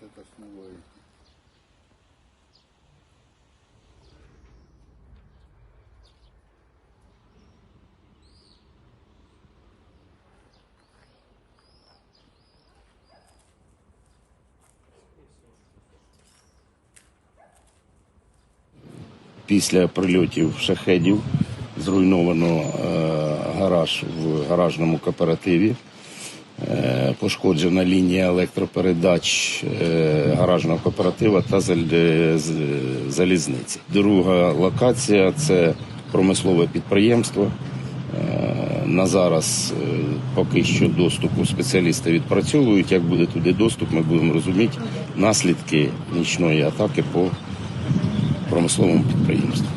вот это снова эти. Після прильотів шахедів зруйновано е, гараж в гаражному кооперативі. Е, Пошкоджена лінія електропередач е, гаражного кооператива та е, залізниці. Друга локація це промислове підприємство. На зараз поки що доступу спеціалісти відпрацьовують. Як буде туди доступ, ми будемо розуміти наслідки нічної атаки по промисловому підприємству.